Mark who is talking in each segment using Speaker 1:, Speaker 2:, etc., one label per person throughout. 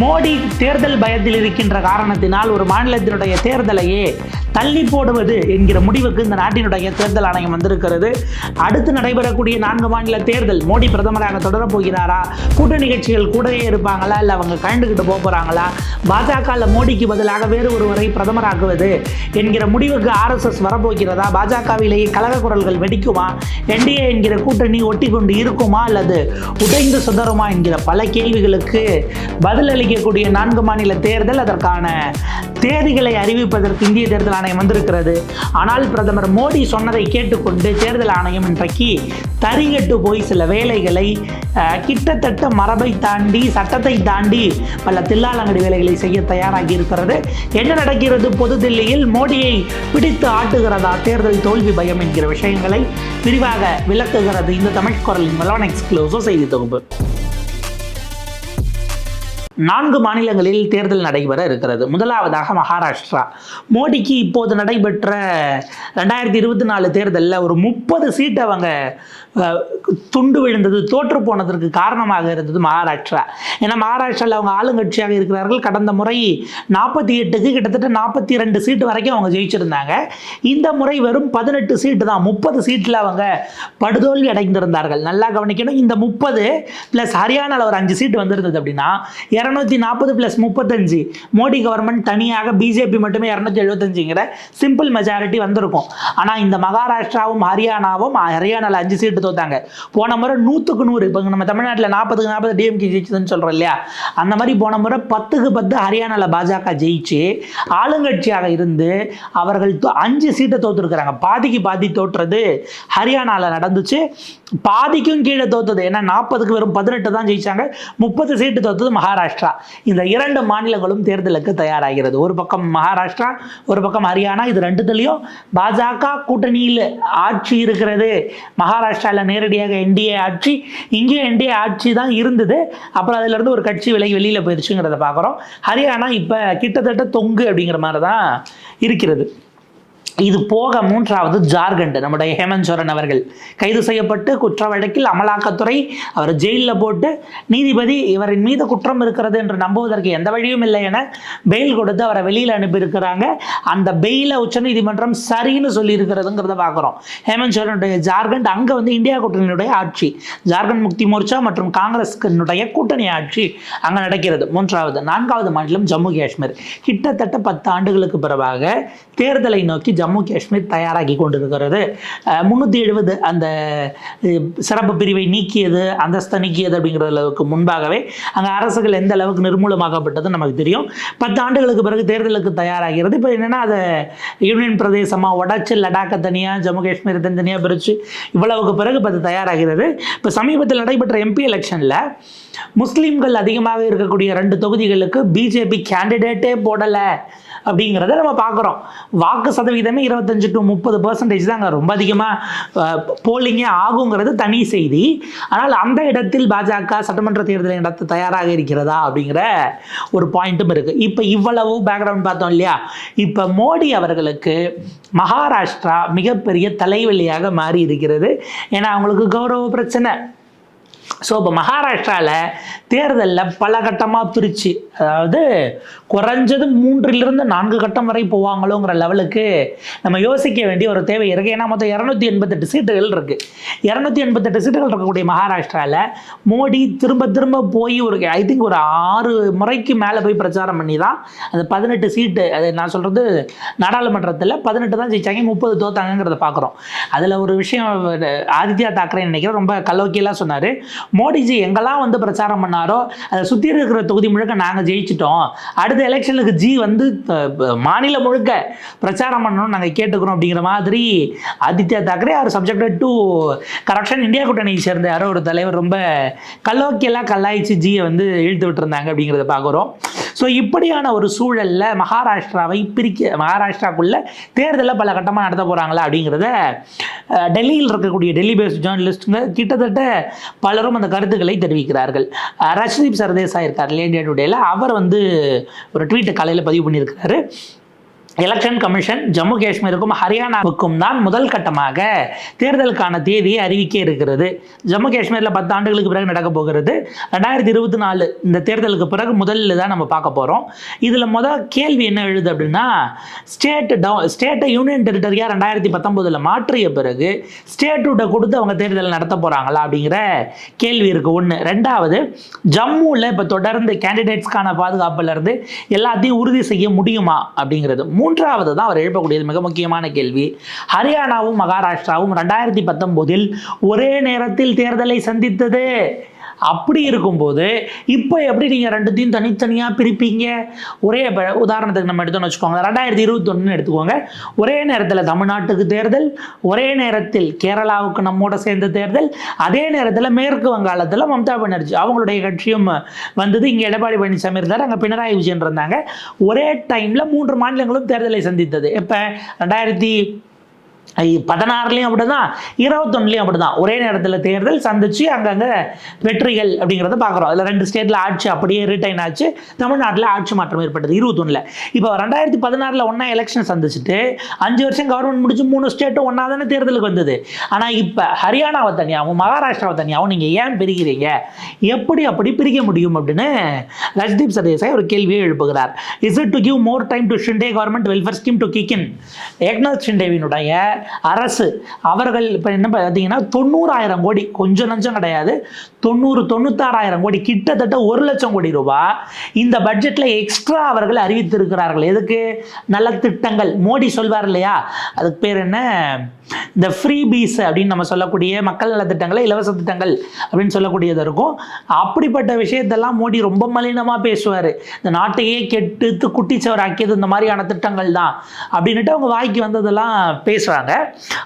Speaker 1: மோடி தேர்தல் பயத்தில் இருக்கின்ற காரணத்தினால் ஒரு மாநிலத்தினுடைய தேர்தலையே தள்ளி போடுவது என்கிற முடிவுக்கு இந்த நாட்டினுடைய தேர்தல் ஆணையம் வந்திருக்கிறது. அடுத்து நடைபெறக்கூடிய நான்கு மாநில தேர்தல் மோடி பிரதமராக தொடரப் போகிறாரா கூட்டணி கட்சிகள் கூடவே இருப்பாங்களா? இல்லை அவங்க கலந்துக்கிட்டு போக போகிறாங்களா பாஜகவில் மோடிக்கு பதிலாக வேறு ஒருவரை பிரதமராக்குவது என்கிற முடிவுக்கு ஆர்எஸ்எஸ் வரப்போகிறதா? பாஜகவிலேயே கழக குரல்கள் வெடிக்குமா? என்டிஏ என்கிற கூட்டணி ஒட்டி கொண்டு இருக்குமா? அல்லது உடைந்து சுதருமா என்கிற பல கேள்விகளுக்கு பதிலளிக்கக்கூடிய நான்கு மாநில தேர்தல் அதற்கான தேதிகளை அறிவிப்பதற்கு இந்திய தேர்தல் ஆணையம் வந்திருக்கிறது. ஆனால் பிரதமர் மோடி சொன்னதை கேட்டுக்கொண்டு தேர்தல் ஆணையம் இன்றைக்கு தரிகட்டு போய் சில வேலைகளை கிட்டத்தட்ட மரபை தாண்டி சட்டத்தை தாண்டி பல தில்லாலங்கடி வேலைகளை செய்ய தயாராகி இருக்கிறது. என்ன நடக்கிறது? புதுதில்லியில் மோடியை பிடித்து ஆட்டுகிறதா? தேர்தல் தோல்வி பயம் என்கிற விஷயங்களை விரிவாக விளக்குகிறது இந்த தமிழ் குரலின் மலவன் எக்ஸ்க்ளூசிவ் செய்தி தொகுப்பு. நான்கு மாநிலங்களில் தேர்தல் நடைபெற இருக்கிறது. முதலாவதாக மகாராஷ்டிரா. மோடிக்கு இப்போது நடைபெற்ற ரெண்டாயிரத்தி இருபத்தி நாலு தேர்தலில் ஒரு முப்பது சீட்டு அவங்க துண்டு விழுந்தது தோற்று போனதற்கு காரணமாக இருந்தது மகாராஷ்டிரா. ஏன்னா மகாராஷ்டிராவில் அவங்க ஆளுங்கட்சியாக இருக்கிறார்கள். கடந்த முறை நாற்பத்தி எட்டுக்கு கிட்டத்தட்ட நாற்பத்தி ரெண்டு சீட்டு வரைக்கும் அவங்க ஜெயிச்சிருந்தாங்க. இந்த முறை வெறும் பதினெட்டு சீட்டு தான். முப்பது சீட்டில் அவங்க படுதோல்வி அடைந்திருந்தார்கள். நல்லா கவனிக்கணும். இந்த முப்பது ப்ளஸ் ஹரியானாவில் ஒரு அஞ்சு சீட்டு வந்திருந்தது அப்படின்னா இரநூத்தி நாற்பது ப்ளஸ் முப்பத்தஞ்சு. மோடி கவர்மெண்ட் தனியாக பிஜேபி மட்டுமே இரநூத்தி எழுபத்தஞ்சுங்கிற சிம்பிள் மெஜாரிட்டி வந்திருக்கும். ஆனால் இந்த மகாராஷ்டிராவும் ஹரியானாவும் ஹரியானாவில் அஞ்சு சீட்டு தோத்தாங்க. போன முறை நூற்றுக்கு நூறு. இப்போ நம்ம தமிழ்நாட்டில் நாற்பதுக்கு நாற்பது டிஎம்கே ஜெயிச்சதுன்னு சொல்கிறோம் இல்லையா? அந்த மாதிரி போன முறை பத்துக்கு பத்து ஹரியானாவில் பாஜக ஜெயிச்சு ஆளுங்கட்சியாக இருந்து அவர்கள் தோ- அஞ்சு சீட்டை தோத்துருக்குறாங்க. பாதிக்கு பாதி தோற்றுறது ஹரியானாவில் நடந்துச்சு. பாதிக்கும் கீழே தோத்தது. ஏன்னா நாற்பதுக்கு வெறும் பதினெட்டு தான் ஜெயிச்சாங்க. முப்பது சீட்டு தோத்தது மகாராஷ்டிரா. இந்த இரண்டு மாநிலங்களும் தேர்தலுக்கு தயாராகிறது. ஒரு பக்கம் மகாராஷ்டிரா ஒரு பக்கம் ஹரியானா. இது ரெண்டுத்துலேயும் பாஜக கூட்டணியில் ஆட்சி இருக்கிறது. மகாராஷ்டிராவில் நேரடியாக என்டிஏ ஆட்சி இங்கேயும் என்டிஏ ஆட்சி தான் இருந்தது. அப்புறம் அதிலிருந்து ஒரு கட்சி விலகி வெளியில் போயிடுச்சுங்கிறத பார்க்குறோம். ஹரியானா இப்போ கிட்டத்தட்ட தொங்கு அப்படிங்கிற மாதிரி தான் இருக்கிறது. இது போக மூன்றாவது ஜார்க்கண்ட் நம்முடைய ஹேமந்த் சோரன் அவர்கள். கைது செய்யப்பட்டு குற்ற வழக்கில் அமலாக்கத்துறை அவர் ஜெயிலில் போட்டு நீதிபதி இவரின் மீது குற்றம் இருக்கிறது என்று நம்புவதற்கு எந்த வழியும் இல்லை என பெயில் கொடுத்து அவரை வெளியில் அனுப்பியிருக்கிறாங்க. அந்த பெயிலை உச்சநீதிமன்றம் சரின்னு சொல்லியிருக்கிறதுங்கிறத பார்க்குறோம். ஹேமந்த் சோரனுடைய ஜார்க்கண்ட் அங்கே வந்து இந்தியா கூட்டணியுடைய ஆட்சி. ஜார்க்கண்ட் முக்தி மோர்ச்சா மற்றும் காங்கிரஸினுடைய கூட்டணி ஆட்சி அங்கே நடக்கிறது. மூன்றாவது நான்காவது மாநிலம் ஜம்மு காஷ்மீர். கிட்டத்தட்ட பத்து ஆண்டுகளுக்கு பிறகாக தேர்தலை நோக்கி ஜம்மு காஷ்மீர் தயாராகி கொண்டிருக்கிறது. முந்நூற்றி எழுபது அந்த சிறப்பு பிரிவை நீக்கியது அந்தஸ்தை நீக்கியது அப்படிங்கிறதுக்கு முன்பாகவே அங்கே அரசுகள் எந்த அளவுக்கு நிர்மூலமாகப்பட்டது நமக்கு தெரியும். பத்து ஆண்டுகளுக்கு பிறகு தேர்தலுக்கு தயாராகிறது. இப்போ என்னென்னா அதை யூனியன் பிரதேசமாக உடச்சி லடாக்கை தனியாக ஜம்மு காஷ்மீர் தனியாக பிரித்து இவ்வளவுக்கு பிறகு இப்போ அது தயாராகிறது. இப்போ சமீபத்தில் நடைபெற்ற எம்பி எலெக்ஷனில் முஸ்லீம்கள் அதிகமாக இருக்கக்கூடிய ரெண்டு தொகுதிகளுக்கு பிஜேபி கேண்டிடேட்டே போடலை. அப்படிங்கிறத நம்ம பார்க்குறோம். வாக்கு சதவீதமே இருபத்தஞ்சு டு முப்பது பர்சன்டேஜ் தாங்க. ரொம்ப அதிகமாக போலிங்கே ஆகுங்கிறது தனி செய்தி. ஆனால் அந்த இடத்தில் பாஜக சட்டமன்ற தேர்தலை நடத்த தயாராக இருக்கிறதா அப்படிங்கிற ஒரு பாயிண்ட்டும் இருக்குது இப்போ இவ்வளவு பேக்ரவுண்ட் பார்த்தோம் இல்லையா? இப்போ மோடி அவர்களுக்கு மகாராஷ்டிரா மிகப்பெரிய தலைவலியாக மாறி இருக்கிறது ஏன்னா அவங்களுக்கு கௌரவ பிரச்சனை. ஸோ இப்போ மகாராஷ்டிராவில் தேர்தலில் பல கட்டமாக பிரித்து அதாவது குறைஞ்சது மூன்றிலிருந்து நான்கு கட்டம் வரை போவாங்களோங்கிற லெவலுக்கு நம்ம யோசிக்க வேண்டிய ஒரு தேவை இருக்குது ஏன்னா மொத்தம் இரநூத்தி எண்பத்தெட்டு சீட்டுகள் இருக்குது இரநூத்தி எண்பத்தெட்டு சீட்டுகள் இருக்கக்கூடிய மகாராஷ்டிராவில் மோடி திரும்ப திரும்ப போய் ஒரு ஐ திங்க் ஒரு ஆறு முறைக்கு மேலே போய் பிரச்சாரம் பண்ணி தான் அந்த பதினெட்டு சீட்டு அது நான் சொல்கிறது நாடாளுமன்றத்தில் பதினெட்டு தான் ஜெயிச்சாங்க முப்பது தோத்தாங்கிறத பார்க்குறோம் அதில் ஒரு விஷயம் ஆதித்யா தாக்கரே நினைக்கிறேன் ரொம்ப கலோக்கியெல்லாம் சொன்னார். மோடிஜி எங்கெல்லாம் வந்து பிரச்சாரம் பண்ணாரோ அதை சுற்றி இருக்கிற தொகுதி முழுக்க நாங்கள் ஜெயிச்சிட்டோம். அடுத்த எலெக்ஷனுக்கு ஜி வந்து மாநிலம் முழுக்க பிரச்சாரம் பண்ணணும்னு நாங்கள் கேட்டுக்கிறோம் அப்படிங்கிற மாதிரி ஆதித்யா தாக்கரே அவர் சப்ஜெக்டட் டு கரப்ஷன் இந்தியா கூட்டணியை சேர்ந்த யாரோ ஒரு தலைவர் ரொம்ப கல்லோக்கியெல்லாம் கல்லாய்ச்சி ஜியை வந்து இழுத்து விட்டுருந்தாங்க அப்படிங்கிறத பார்க்குறோம். ஸோ இப்படியான ஒரு சூழலில் மகாராஷ்டிராவை பிரிக்க மகாராஷ்டிராக்குள்ள தேர்தலில் பல கட்டமாக நடத்த போகிறாங்களா அப்படிங்கிறத டெல்லியில் இருக்கக்கூடிய டெல்லி பேஸ்ட் ஜேர்னலிஸ்ட்டுங்க கிட்டத்தட்ட பலரும் அந்த கருத்துக்களை தெரிவிக்கிறார்கள். ரஷ்தீப் சர்தேசாய் இருக்கார் இல்லையா இந்தியா அவர் வந்து ஒரு ட்வீட்டை காலையில் பதிவு பண்ணியிருக்கிறாரு. எலெக்ஷன் கமிஷன் ஜம்மு காஷ்மீருக்கும் ஹரியானாவுக்கும் தான் முதல் கட்டமாக தேர்தலுக்கான தேதியை அறிவிக்க இருக்கிறது. ஜம்மு காஷ்மீரில் பத்து ஆண்டுகளுக்கு பிறகு நடக்க போகிறது. ரெண்டாயிரத்தி இருபத்தி நாலு இந்த தேர்தலுக்கு பிறகு முதல்ல தான் நம்ம பார்க்க போகிறோம் இதில் முதல் கேள்வி என்ன எழுது அப்படின்னா ஸ்டேட் டவு ஸ்டேட்டை யூனியன் டெரிட்டரியாக ரெண்டாயிரத்தி பத்தொம்போதில் மாற்றிய பிறகு ஸ்டேட்டுட கொடுத்து அவங்க தேர்தல் நடத்த போகிறாங்களா அப்படிங்கிற கேள்வி இருக்குது ஒன்று ரெண்டாவது ஜம்முவில் இப்போ தொடர்ந்து கேண்டிடேட்ஸ்க்கான பாதுகாப்புலேருந்து எல்லாத்தையும் உறுதி செய்ய முடியுமா அப்படிங்கிறது. மூன்றாவது தான் அவர் எழுப்பக்கூடியது மிக முக்கியமான கேள்வி. ஹரியானாவும் மகாராஷ்டிராவும் ரெண்டாயிரத்தி பத்தொம்போதில் ஒரே நேரத்தில் தேர்தலை சந்தித்தது. அப்படி இருக்கும்போது இப்போ எப்படி நீங்கள் ரெண்டுத்தையும் தனித்தனியாக பிரிப்பீங்க? ஒரே உதாரணத்துக்கு நம்ம எடுத்தோம்னு வச்சுக்கோங்க. ரெண்டாயிரத்தி இருபத்தொன்னு எடுத்துக்கோங்க. ஒரே நேரத்தில் தமிழ்நாட்டுக்கு தேர்தல் ஒரே நேரத்தில் கேரளாவுக்கு நம்மோட சேர்ந்த தேர்தல் அதே நேரத்தில் மேற்கு வங்காளத்தில் மம்தா பானர்ஜி. அவங்களுடைய கட்சியும் வந்தது. இங்கே எடப்பாடி பழனிசாமி இருந்தார். அங்கே பினராயி விஜயன் இருந்தாங்க. ஒரே டைமில் மூன்று மாநிலங்களும் தேர்தலை சந்தித்தது. இப்போ ரெண்டாயிரத்தி பதினாறுலையும் அப்படிதான் இருபத்தொன்னுலையும் அப்படிதான். ஒரே நேரத்தில் தேர்தல் சந்திச்சு அங்கங்கே வெற்றிகள் அப்படிங்கிறத பார்க்குறோம். அதில் ரெண்டு ஸ்டேட்டில் ஆட்சி அப்படியே ரிட்டைன் ஆச்சு. தமிழ்நாட்டில் ஆட்சி மாற்றம் ஏற்பட்டது இருபத்தொன்னில். இப்போ ரெண்டாயிரத்தி பதினாறில் ஒன்றா எலெக்ஷன் சந்திச்சுட்டு அஞ்சு வருஷம் கவர்மெண்ட் முடிச்சு மூணு ஸ்டேட்டும் ஒன்றா தானே தேர்தலுக்கு வந்தது. ஆனால் இப்போ ஹரியானாவை தனியாகவும் மகாராஷ்டிராவை தனியாகவும் நீங்கள் ஏன் பிரிக்கிறீங்க? எப்படி அப்படி பிரிக்க முடியும் அப்படின்னு ரஜ்தீப் சர்தேசாய் ஒரு கேள்வியை எழுப்புகிறார். Is it to give more time to Shinde government welfare scheme to kick in Eknath ஷிண்டேவினுடைய அரசு. அவர்கள் இப்போ என்ன பார்த்தீங்கன்னா தொண்ணூறாயிரம் கோடி கொஞ்சம் நஞ்சம் கிடையாது தொண்ணூறு தொண்ணூத்தாறாயிரம் கோடி கிட்டத்தட்ட ஒரு லட்சம் கோடி ரூபாய் இந்த பட்ஜெட்டில் எக்ஸ்ட்ரா அவர்கள் அறிவித்திருக்கிறார்கள். எதுக்கு? நல்ல திட்டங்கள். மோடி சொல்வார் இல்லையா? அதுக்கு பேர் என்ன? இந்த ஃப்ரீ பீஸ் அப்படின்னு நம்ம சொல்லக்கூடிய மக்கள் நலத்திட்டங்களை இலவச திட்டங்கள் அப்படின்னு சொல்லக்கூடியது இருக்கும். அப்படிப்பட்ட விஷயத்தெல்லாம் மோடி ரொம்ப மலினமாக பேசுவார். இந்த நாட்டையே கெட்டு குட்டிச்சவர் ஆக்கியது இந்த மாதிரியான திட்டங்கள் தான். அப்படின்னுட்டு அவங்க வாய்க்கு வந்ததெல்லாம் பேசுகிறாங்க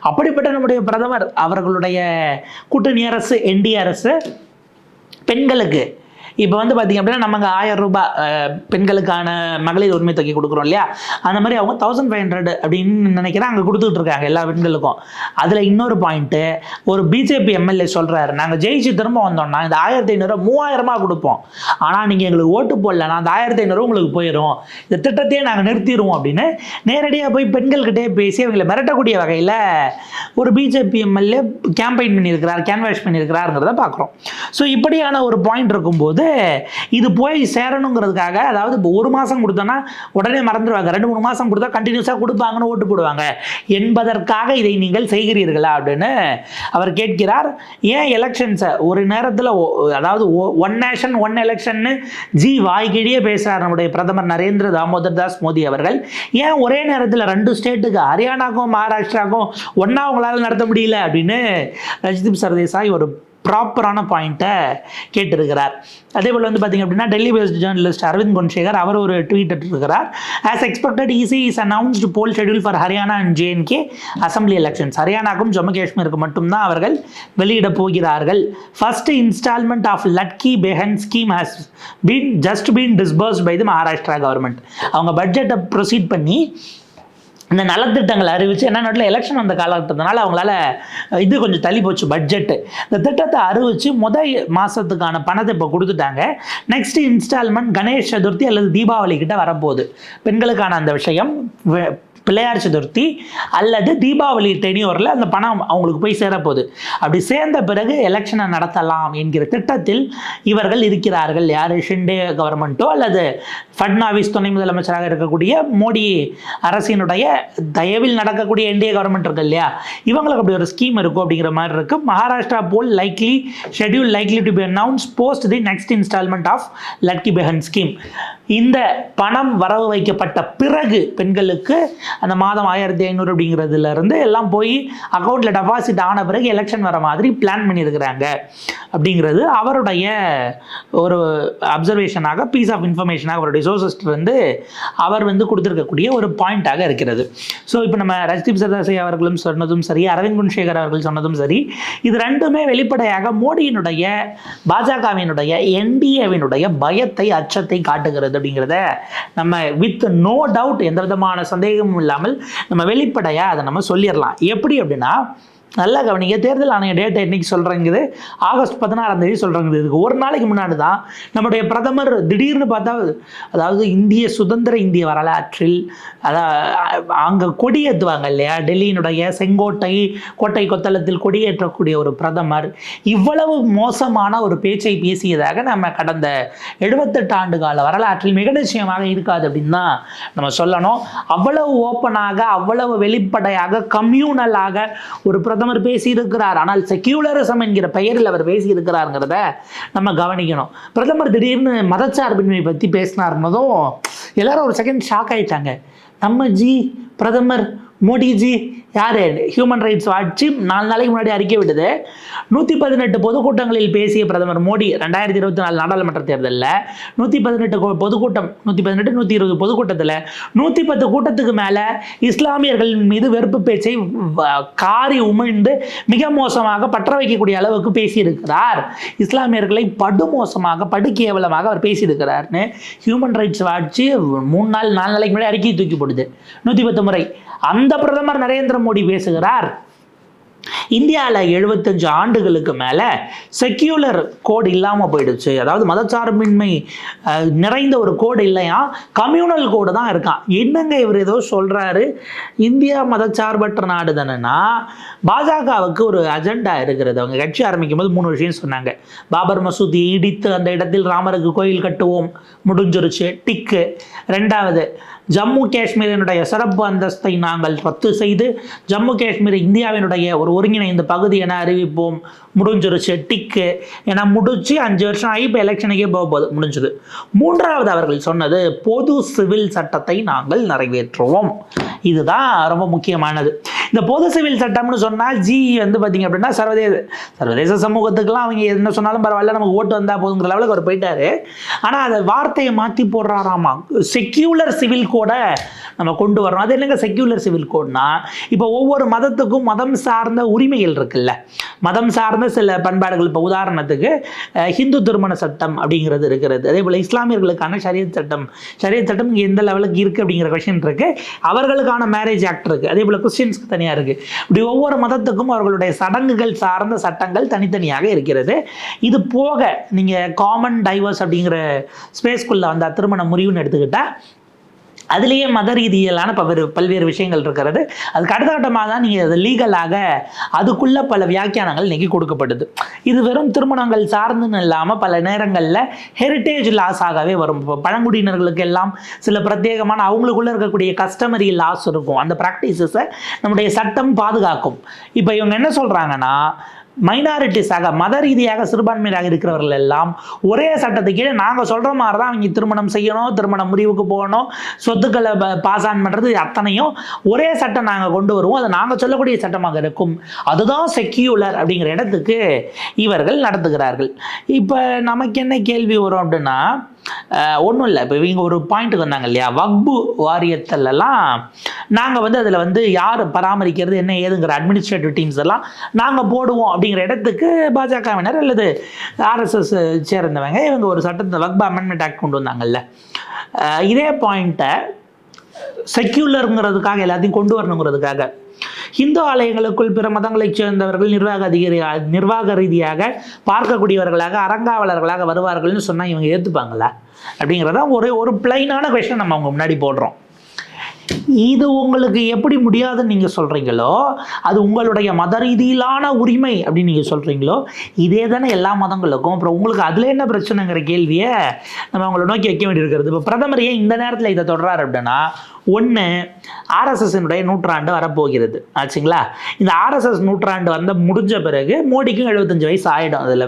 Speaker 1: அப்படிப்பட்ட நம்முடைய பிரதமர் அவர்களுடைய கூட்டணி அரசு என்டிஆர்எஸ் அரசு பெண்களுக்கு இப்போ வந்து பார்த்திங்க அப்படின்னா நமக்கு ஆயிரம் ரூபாய் பெண்களுக்கான மகளிர் உரிமை தொகை கொடுக்குறோம் இல்லையா? அந்த மாதிரி அவங்க தௌசண்ட் ஃபைவ் ஹண்ட்ரட் அப்படின்னு நினைக்கிறேன் அங்கே கொடுத்துட்டு இருக்காங்க எல்லா பெண்களுக்கும். அதில் இன்னொரு பாயிண்ட்டு ஒரு பிஜேபி எம்எல்ஏ சொல்கிறாரு நாங்கள் ஜெயிச்சு திரும்ப வந்தோம்னா இந்த ஆயிரத்தி ஐநூறுரூவா மூவாயிரமாக கொடுப்போம். ஆனால் நீங்கள் எங்களுக்கு ஓட்டு போடலன்னா அந்த ஆயிரத்தி ஐநூறுரூவா உங்களுக்கு போயிடும் இந்த திட்டத்தையே நாங்கள் நிறுத்திடுவோம் அப்படின்னு நேரடியாக போய் பெண்கள்கிட்டே பேசி அவங்களை மிரட்டக்கூடிய வகையில் ஒரு பிஜேபி எம்எல்ஏ கேம்பெயின் பண்ணியிருக்கிறார் கேன்வாஷ் பண்ணியிருக்கிறாருங்கிறத பார்க்குறோம் ஸோ இப்படியான ஒரு பாயிண்ட் இருக்கும்போது இது போய் சேரணுங்கிறதுக்காக அதாவது இப்போ ஒரு மாதம் கொடுத்தோன்னா உடனே மறந்துடுவாங்க. ரெண்டு மூணு மாதம் கொடுத்தா கண்டினியூஸாக கொடுப்பாங்கன்னு ஓட்டு போடுவாங்க. என்பதற்காக இதை நீங்கள் செய்கிறீர்களா அப்படின்னு அவர் கேட்கிறார். ஏன் எலெக்ஷன்ஸை ஒரு நேரத்தில் அதாவது ஒன் நேஷன் ஒன் எலெக்ஷன்னு ஜி வாய்க்கிழியே பேசுகிறார் நம்முடைய பிரதமர் நரேந்திர தாமோதர் தாஸ் மோடி அவர்கள். ஏன் ஒரே நேரத்தில் ரெண்டு ஸ்டேட்டுக்கு ஹரியானாக்கும் மகாராஷ்டிராக்கும் ஒன்றா உங்களால் நடத்த முடியல அப்படின்னு ரஜிதீப் சர்தேசாய் ஒரு ப்ராப்பரான பாயிண்ட்டை கேட்டிருக்கிறார். அதே போல் வந்து பார்த்திங்க அப்படின்னா டெல்லி பேஸ்ட் ஜேர்னலிஸ்ட் அரவிந்த் குன்சேகர் அவர் ஒரு ட்வீட் இருக்கிறார் as expected EC is announced poll schedule for Haryana and J N K assembly elections ஹரியானாக்கும் ஜம்மு காஷ்மீருக்கு மட்டும்தான் அவர்கள் வெளியிட போகிறார்கள். First installment of Ladki Behen scheme has been just been disbursed by the Maharashtra government அவங்க பட்ஜெட்டை proceed பண்ணி இந்த நலத்திட்டங்களை அறிவித்து என்ன நாட்டில் எலெக்ஷன் வந்த காலகட்டத்தினால அவங்களால இது கொஞ்சம் தள்ளி போச்சு பட்ஜெட்டு இந்த திட்டத்தை அறிவித்து முதல் மாதத்துக்கான பணத்தை இப்போ கொடுத்துட்டாங்க. நெக்ஸ்ட் இன்ஸ்டால்மெண்ட் கணேஷ் சதுர்த்தி அல்லது தீபாவளி கிட்ட வரப்போகுது. பெண்களுக்கான அந்த விஷயம் பிள்ளையார் சதுர்த்தி அல்லது தீபாவளி டெனியோரில் அந்த பணம் அவங்களுக்கு போய் சேரப்போகுது. அப்படி சேர்ந்த பிறகு எலெக்ஷனை நடத்தலாம் என்கிற திட்டத்தில் இவர்கள் இருக்கிறார்கள். யார்? ஷிண்டே கவர்மெண்ட்டோ அல்லது ஃபட்னாவிஸ் துணை முதலமைச்சராக இருக்கக்கூடிய மோடி அரசினுடைய தயவில் நடக்கக்கூடிய என்டிஏ கவர்மெண்ட் இருக்கு இல்லையா? இவங்களுக்கு அப்படி ஒரு ஸ்கீம் இருக்கும் அப்படிங்கிற மாதிரி இருக்குது Maharashtra poll likely schedule likely to be announce post the next installment of Ladki Behen scheme இந்த பணம் வரவு வைக்கப்பட்ட பிறகு பெண்களுக்கு அந்த மாதம் ஆயிரத்தி ஐநூறு அப்படிங்கிறதுல இருந்து எல்லாம் போய் அக்கௌண்ட்டில் டெபாசிட் ஆன பிறகு எலெக்ஷன் வர மாதிரி பிளான் பண்ணியிருக்கிறாங்க. அப்படிங்கிறது அவருடைய ஒரு அப்சர்வேஷனாக பீஸ் ஆஃப் இன்ஃபர்மேஷனாக அவருடைய சோர்சஸ் வந்து அவர் வந்து கொடுத்துருக்கக்கூடிய ஒரு பாயிண்டாக இருக்கிறது. ஸோ இப்போ நம்ம ரஜ்தீப் சர்தாசி அவர்களும் சொன்னதும் சரி அரவிந்த் குன்சேகர் அவர்கள் சொன்னதும் சரி இது ரெண்டுமே வெளிப்படையாக மோடியினுடைய பாஜகவினுடைய என்டிஏவினுடைய பயத்தை அச்சத்தை காட்டுகிறது அப்படிங்கிறத நம்ம வித் நோ டவுட் எந்த விதமான சந்தேகமும் இல்லாமல் நம்ம வெளிப்படையாக அதை நம்ம சொல்லிடலாம். எப்படி அப்படின்னா நல்லா கவனிங்க. தேர்தல் ஆணைய டேட்டை இன்னைக்கு சொல்கிறேங்குது ஆகஸ்ட் பதினாறாம் தேதி சொல்கிறேங்குது இதுக்கு ஒரு நாளைக்கு முன்னாடி தான் நம்முடைய பிரதமர் திடீர்னு பார்த்தா அதாவது இந்திய சுதந்திர இந்திய வரலாற்றில் அதாவது அங்கே கொடியேற்றுவாங்க இல்லையா? டெல்லியினுடைய செங்கோட்டை கோட்டை கொத்தளத்தில் கொடியேற்றக்கூடிய ஒரு பிரதமர். இவ்வளவு மோசமான ஒரு பேச்சை பேசியதாக நம்ம கடந்த எழுபத்தெட்டு ஆண்டு கால வரலாற்றில் மிக நிச்சயமாக இருக்காது அப்படின்னு தான் நம்ம சொல்லணும். அவ்வளவு ஓப்பனாக அவ்வளவு வெளிப்படையாக கம்யூனலாக ஒரு பிரதமர் பேசியிருக்கிறார். ஆனால் செக்யூலரிசம் என்கிற பெயரில் அவர் பேசியிருக்கிறாருங்கிறத நம்ம கவனிக்கணும். பிரதமர் திடீர்னு மதச்சார்பின்மை பற்றி பேசினார்னதும் எல்லாரும் ஒரு செகண்ட் ஷாக் ஆயிட்டாங்க. நம்ம ஜி பிரதமர் மோடிஜி யார்? ஹியூமன் ரைட்ஸ் வாட்சி நாலு நாளைக்கு முன்னாடி அறிக்கை விட்டது. நூற்றி பதினெட்டு பொதுக்கூட்டங்களில் பேசிய பிரதமர் மோடி ரெண்டாயிரத்தி இருபத்தி நாலு நாடாளுமன்ற தேர்தலில் நூற்றி பதினெட்டு பொதுக்கூட்டம் நூற்றி பதினெட்டு நூற்றி இருபது பொதுக்கூட்டத்தில் நூற்றி பத்து கூட்டத்துக்கு மேலே இஸ்லாமியர்கள் மீது வெறுப்பு பேச்சை வ- காரி உமிழ்ந்து மிக மோசமாக பற்ற வைக்கக்கூடிய அளவுக்கு பேசியிருக்கிறார். இஸ்லாமியர்களை படுமோசமாக படு கேவலமாக அவர் பேசியிருக்கிறார்னு ஹியூமன் ரைட்ஸ் வாட்சி மூணு நாள் நாலு நாளைக்கு முன்னாடி அறிக்கை தூக்கி போடுது. நூற்றி பத்து முறை. அந்த பிரதமர் நரேந்திர மோடி பேசுகிறார். இந்தியாவில் எழுபத்தஞ்சு ஆண்டுகளுக்கு மேலே செக்யூலர் கோடு இல்லாமல் போயிடுச்சு. அதாவது மதச்சார்பின்மை நிறைந்த ஒரு கோடு இல்லையா? கம்யூனல் கோடு தான் இருக்கான். என்னங்க இவர் ஏதோ சொல்கிறாரு இந்தியா மதச்சார்பற்ற நாடு தானேன்னா பாஜகவுக்கு ஒரு அஜெண்டா இருக்கிறது. அவங்க கட்சி ஆரம்பிக்கும் போது மூணு விஷயம் சொன்னாங்க. பாபர் மசூதி இடித்து அந்த இடத்தில் ராமருக்கு கோயில் கட்டுவோம். முடிஞ்சிருச்சு. டிக்கு. ரெண்டாவது ஜம்மு காஷ்மீரினுடைய சிறப்பு அந்தஸ்தை நாங்கள் ரத்து செய்து ஜம்மு காஷ்மீர் இந்தியாவினுடைய ஒரு ஒருங்கிணைந்த பகுதி என அறிவிப்போம். முடிஞ்சிருச்சு டிக்கு. என முடிச்சு அஞ்சு வருஷம் ஆகி இப்போ எலெக்ஷனுக்கே போக போகுது முடிஞ்சது. மூன்றாவது அவர்கள் சொன்னது பொது சிவில் சட்டத்தை நாங்கள் நிறைவேற்றுவோம். இதுதான் ரொம்ப முக்கியமானது. இந்த பொது சிவில் சட்டம்னு சொன்னால் ஜி வந்து பார்த்திங்க அப்படின்னா சர்வதேச சர்வதேச சமூகத்துக்கெல்லாம் அவங்க என்ன சொன்னாலும் பரவாயில்ல நமக்கு ஓட்டு வந்தால் போதுங்கிற லெவலுக்கு அவர் போயிட்டாரு. ஆனால் அதை வார்த்தையை மாற்றி போடுறாராமா? செக்யூலர் சிவில் கோடை நம்ம கொண்டு வரோம் அது என்னங்க செக்யூலர் சிவில் கோட்னா இப்போ ஒவ்வொரு மதத்துக்கும் மதம் சார்ந்த உரிமைகள் இருக்குல்ல. மதம் சார்ந்த சில பண்பாடுகள். இப்போ உதாரணத்துக்கு ஹிந்து திருமண சட்டம் அப்படிங்கிறது இருக்கிறது. அதே போல் இஸ்லாமியர்களுக்கான சரியத் சட்டம். சரியத் சட்டம் இங்கே எந்த லெவலுக்கு இருக்குது அப்படிங்கிற கொஷின் இருக்குது அவர்களுக்கான மேரேஜ் ஆக்ட் இருக்குது அதே போல் கிறிஸ்டின்ஸ்க்கு தனியாக இருக்குது இப்படி ஒவ்வொரு மதத்துக்கும் அவர்களுடைய சடங்குகள் சார்ந்த சட்டங்கள் தனித்தனியாக இருக்கிறது. இது போக நீங்கள் காமன் டைவர்ஸ் அப்படிங்கிற ஸ்பேஸ்க்குள்ளே வந்த திருமண முறிவுன்னு எடுத்துக்கிட்டால் அதுலேயே மத ரீதியிலான பல்வேறு பல்வேறு விஷயங்கள் இருக்கிறது. அதுக்கு அடுத்த கட்டமாக தான் நீங்கள் அது லீகலாக அதுக்குள்ள பல வியாக்கியானங்கள் இன்னைக்கு கொடுக்கப்படுது. இது வெறும் திருமணங்கள் சார்ந்துன்னு இல்லாமல் பல நேரங்களில் ஹெரிட்டேஜ் லாஸ் ஆகவே வரும். இப்போ பழங்குடியினர்களுக்கு எல்லாம் சில பிரத்யேகமான அவங்களுக்குள்ள இருக்கக்கூடிய கஸ்டமரி லாஸ் இருக்கும். அந்த ப்ராக்டிசஸை நம்முடைய சட்டம் பாதுகாக்கும். இப்போ இவங்க என்ன சொல்கிறாங்கன்னா மைனாரிட்டிஸாக மத ரீதியாக சிறுபான்மையாக இருக்கிறவர்கள் எல்லாம் ஒரே சட்டத்தை கீழே நாங்கள் சொல்கிற மாதிரி தான் அவங்க திருமணம் செய்யணும் திருமண முடிவுக்கு போகணும் சொத்துக்களை பாஸ் ஆன் பண்ணுறது அத்தனையும் ஒரே சட்டம் நாங்கள் கொண்டு வருவோம். அதை நாங்கள் சொல்லக்கூடிய சட்டமாக இருக்கும். அதுதான் செக்யூலர் அப்படிங்கிற இடத்துக்கு இவர்கள் நடத்துகிறார்கள். இப்போ நமக்கு என்ன கேள்வி வரும் அப்படின்னா ஒன்றும் இல்லை. இப்போ இவங்க ஒரு பாயிண்ட்டுக்கு வந்தாங்க இல்லையா? வக்பு வாரியத்திலலாம் நாங்கள் வந்து அதில் வந்து யார் பராமரிக்கிறது என்ன ஏதுங்கிற அட்மினிஸ்ட்ரேட்டிவ் டீம்ஸ் எல்லாம் நாங்கள் போடுவோம் அப்படிங்கிற இடத்துக்கு பாஜகவினர் அல்லது ஆர்எஸ்எஸ் சேர்ந்தவங்க இவங்க ஒரு சட்டத்தை வக்பு அமெண்ட்மெண்ட் ஆக்ட் கொண்டு வந்தாங்கல்ல. இதே பாயிண்ட்டை செக்யூலருங்கிறதுக்காக எல்லாத்தையும் கொண்டு வரணுங்கிறதுக்காக இந்து ஆலயங்களுக்குள் பிற மதங்களைச் சேர்ந்தவர்கள் நிர்வாக அதிகாரி நிர்வாக ரீதியாக பார்க்கக்கூடியவர்களாக அறங்காவலர்களாக வருவார்கள்னு சொன்னால் இவங்க ஏற்றுப்பாங்களா அப்படிங்கிறத ஒரு ஒரு பிளைனான கொஷின் நம்ம அவங்க முன்னாடி போடுறோம். இது உங்களுக்கு எப்படி முடியாதுன்னு நீங்கள் சொல்கிறீங்களோ அது உங்களுடைய மத ரீதியிலான உரிமை அப்படின்னு நீங்கள் சொல்கிறீங்களோ இதே தானே எல்லா மதங்களுக்கும். அப்புறம் உங்களுக்கு அதில் என்ன பிரச்சனைங்கிற கேள்வியை நம்ம அவங்கள நோக்கி வைக்க வேண்டியிருக்கிறது. இப்போ பிரதமர் ஏன் இந்த நேரத்தில் இதை தொடர்றாரு அப்படின்னா ஒன்று ஆர்எஸ்எஸ்னுடைய நூற்றாண்டு வரப்போகிறது. ஆச்சுங்களா? இந்த ஆர்எஸ்எஸ் நூற்றாண்டு வந்து முடிஞ்ச பிறகு மோடிக்கும் எழுபத்தஞ்சு வயசு ஆகிடும் அதில்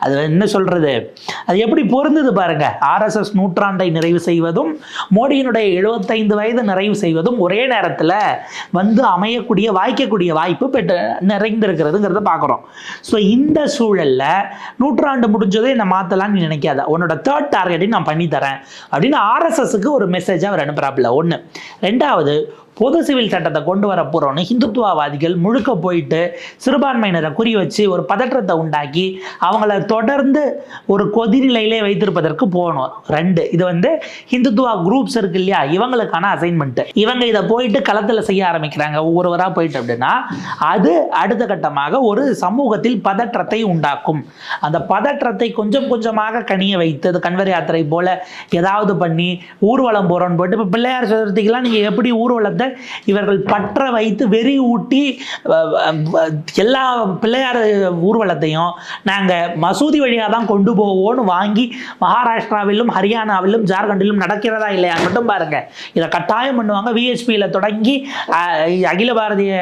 Speaker 1: அது என்ன சொல்கிறது அது எப்படி பொருந்தது பாருங்கள் ஆர்எஸ்எஸ் நூற்றாண்டை நிறைவு செய்வதும் மோடியினுடைய எழுபத்தைந்து வயது நிறைவு செய்வதும் ஒரே நேரத்தில் வந்து அமையக்கூடிய வாய்க்கக்கூடிய வாய்ப்பு பெற்று நிறைந்திருக்கிறதுங்கிறத பார்க்குறோம் ஸோ இந்த சூழலில் நூற்றாண்டு முடிஞ்சதே என்னை மாற்றலாம்னு நினைக்காத. உன்னோட தேர்ட் டார்கெட்டையும் நான் பண்ணி தரேன் அப்படின்னு ஆர்எஸ்எஸ்க்கு ஒரு மெசேஜாக அவர் அனுப்புகிறாப்புல ஒன்று ரெண்டாவது பொது சிவில் சட்டத்தை கொண்டு வர போகிறோன்னு ஹிந்துத்துவவாதிகள் முழுக்க போயிட்டு சிறுபான்மையினரை குறி வச்சு ஒரு பதற்றத்தை உண்டாக்கி அவங்கள தொடர்ந்து ஒரு கொதிநிலையிலே வைத்திருப்பதற்கு போகணும் ரெண்டு இது வந்து ஹிந்துத்துவா குரூப்ஸ் இருக்கு இல்லையா? இவங்களுக்கான அசைன்மெண்ட்டு இவங்க இதை போயிட்டு களத்தில் செய்ய ஆரம்பிக்கிறாங்க. ஒவ்வொருவராக போயிட்டு அப்படின்னா அது அடுத்த கட்டமாக ஒரு சமூகத்தில் பதற்றத்தை உண்டாக்கும். அந்த பதற்றத்தை கொஞ்சம் கொஞ்சமாக கனிய வைத்து அது கன்வர் யாத்திரை போல் ஏதாவது பண்ணி ஊர்வலம் போகிறோன்னு போயிட்டு இப்போ பிள்ளையார் சதுர்த்திக்கெல்லாம் நீங்கள் எப்படி ஊர்வலத்தை இவர்கள் பற்ற வைத்து வெறி ஊட்டி எல்லா பிள்ளையார் ஊர்வலத்தையும் நாங்கள் மசூதி வழியாக தான் கொண்டு போவோம்னு வாங்கி மகாராஷ்டிராவிலும் ஹரியானாவிலும் ஜார்க்கண்டிலும் நடக்கிறதா இல்லையா மட்டும் பாருங்க. இதை கட்டாயம் பண்ணுவாங்க. விஹெச்பியில் தொடங்கி அஹ், அகில பாரதிய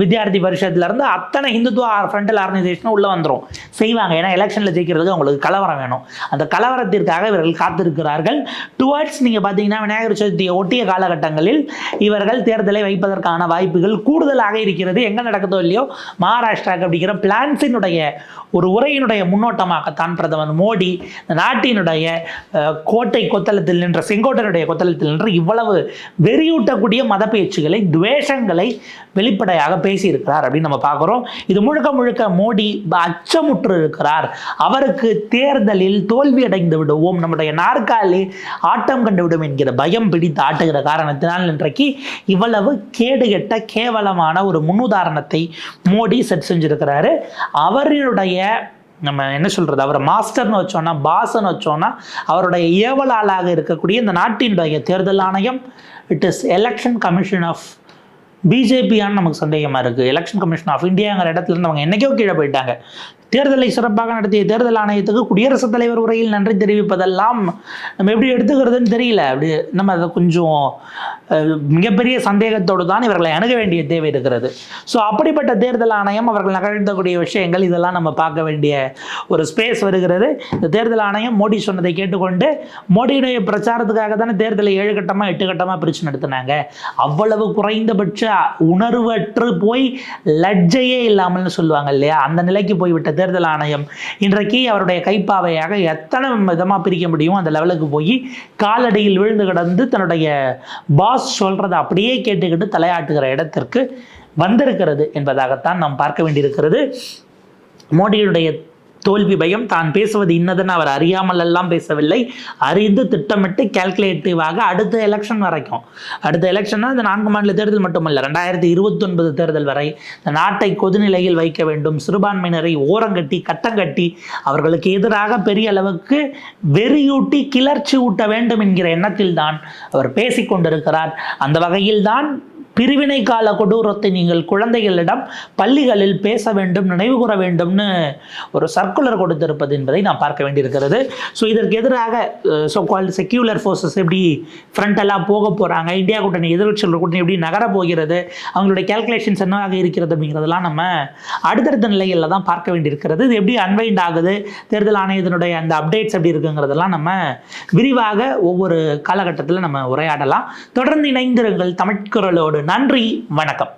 Speaker 1: வித்யார்த்தி பரிஷத்துல இருந்து அத்தனை இந்துத்துவ ஃப்ரண்டல் ஆர்கனைசேஷனும் உள்ள வந்துரும். செய்வாங்க. ஏன்னா எலெக்ஷனில் ஜெயிக்கிறதுக்கு அவங்களுக்கு கலவரம் வேணும். அந்த கலவரத்திற்காக இவர்கள் காத்திருக்கிறார்கள். டுவர்ட்ஸ் நீங்கள் பார்த்தீங்கன்னா விநாயகர் சதுர்த்தியை ஒட்டிய காலகட்டங்களில் இவர்கள் தேர்தலை வைப்பதற்கான வாய்ப்புகள் கூடுதலாக இருக்கிறது. எங்கே நடக்குதோ இல்லையோ? மகாராஷ்டிராக்கு அப்படிங்கிற பிளான்ஸினுடைய ஒரு உரையினுடைய முன்னோட்டமாகத்தான் பிரதமர் மோடி நாட்டினுடைய கோட்டை கொத்தளத்தில் நின்ற செங்கோட்டனுடைய கொத்தளத்தில் நின்று இவ்வளவு வெறியூட்டக்கூடிய மத பேச்சுகளை துவேஷங்களை வெளிப்படையாக பேசியிருக்கிறார் அப்படின்னு நம்ம பார்க்குறோம். இது முழுக்க முழுக்க மோடி அச்சமுற்று இருக்கிறார். அவருக்கு தேர்தலில் தோல்வி அடைந்து விடுவோம். நம்முடைய நாற்காலி ஆட்டம் கண்டுவிடும் என்கிற பயம் பிடித்து ஆட்டுகிற காரணத்தினால் இன்றைக்கு இவ்வளவு கேடுகெட்ட கேவலமான ஒரு முன்னுதாரணத்தை மோடி செட் செஞ்சுருக்கிறாரு. அவருடைய நம்ம என்ன சொல்கிறது அவரை மாஸ்டர்னு வச்சோன்னா பாஸ்ன்னு வச்சோன்னா அவருடைய ஏவலாளாக இருக்கக்கூடிய இந்த நாட்டினுடைய தேர்தல் ஆணையம் it is election commission of பிஜேபியான்னு நமக்கு சந்தேகமாக இருக்குது எலெக்ஷன் கமிஷன் ஆஃப் இந்தியாங்கிற இடத்துலேருந்து அவங்க என்றைக்கோ கீழே போயிட்டாங்க. தேர்தலை சிறப்பாக நடத்திய தேர்தல் ஆணையத்துக்கு குடியரசுத் தலைவர் உரையில் நன்றி தெரிவிப்பதெல்லாம் நம்ம எப்படி எடுத்துக்கிறதுன்னு தெரியல. அப்படி நம்ம அதை கொஞ்சம் மிகப்பெரிய சந்தேகத்தோடு தான் இவர்களை அணுக வேண்டிய தேவை இருக்கிறது. ஸோ அப்படிப்பட்ட தேர்தல் ஆணையம் அவர்கள் நகழ்த்தக்கூடிய விஷயங்கள் இதெல்லாம் நம்ம பார்க்க வேண்டிய ஒரு ஸ்பேஸ் வருகிறது. இந்த தேர்தல் ஆணையம் மோடி சொன்னதை கேட்டுக்கொண்டு மோடியுடைய பிரச்சாரத்துக்காக தானே தேர்தலை ஏழு கட்டமாக எட்டு கட்டமாக பிரித்து நடத்தினாங்க. அவ்வளவு குறைந்தபட்ச உணர்வற்று போய் லஜ்ஜையே இல்லாமல்னு சொல்லுவாங்க இல்லையா? அந்த நிலைக்கு போய்விட்டது. தேர்தல் ஆணையம். இன்றைக்கு அவருடைய கைப்பாவையாக எத்தனை விதமாக பிரிக்க முடியும் அந்த லெவலுக்கு போய் காலடியில் விழுந்து கிடந்து தன்னுடைய பாஸ் சொல்கிறத அப்படியே கேட்டுக்கிட்டு தலையாட்டுகிற இடத்திற்கு வந்திருக்கிறது என்பதாகத்தான் நாம் பார்க்க வேண்டியிருக்கிறது. மோடியுடைய தோல்வி பயம். தான் பேசுவது இன்னதுன்னு அவர் அறியாமல் எல்லாம் பேசவில்லை. அறிந்து திட்டமிட்டு கேல்குலேட்டிவாக அடுத்த எலெக்ஷன் வரைக்கும். அடுத்த எலெக்ஷன்னா இந்த நான்கு மாநில தேர்தல் மட்டுமல்ல ரெண்டாயிரத்தி இருபத்தொன்பது தேர்தல் வரை இந்த நாட்டை கொதிநிலையில் வைக்க வேண்டும். சிறுபான்மையினரை ஓரங்கட்டி கட்டங்கட்டி அவர்களுக்கு எதிராக பெரிய அளவுக்கு வெறியூட்டி கிளர்ச்சி ஊட்ட வேண்டும் என்கிற எண்ணத்தில் தான் அவர் பேசிக்கொண்டிருக்கிறார். அந்த அந்த வகையில்தான் பிரிவினை கால கொடூரத்தை நீங்கள் குழந்தைகளிடம் பள்ளிகளில் பேச வேண்டும் நினைவு கூற வேண்டும்னு ஒரு சர்க்குலர் கொடுத்திருப்பது என்பதை நாம் பார்க்க வேண்டியிருக்கிறது. ஸோ இதற்கு எதிராக ஸோ கால் செக்யூலர் ஃபோர்ஸஸ் எப்படி ஃப்ரண்டெல்லாம் போக போகிறாங்க இந்தியா கூட்டணி எதிர்கட்சிகள் கூட்டணி எப்படி நகர போகிறது அவங்களுடைய கேல்குலேஷன்ஸ் என்னவாக இருக்கிறது அப்படிங்கிறதெல்லாம் நம்ம அடுத்தடுத்த நிலைகளில் தான் பார்க்க வேண்டியிருக்கிறது. இது எப்படி அன்வைண்ட் ஆகுது தேர்தல் ஆணையத்தினுடைய அந்த அப்டேட்ஸ் எப்படி இருக்குங்கிறதெல்லாம் நம்ம விரிவாக ஒவ்வொரு காலகட்டத்தில் நம்ம உரையாடலாம். தொடர்ந்து இணைந்திருங்கள் தமிழ்குரலோடு நன்றி வணக்கம்.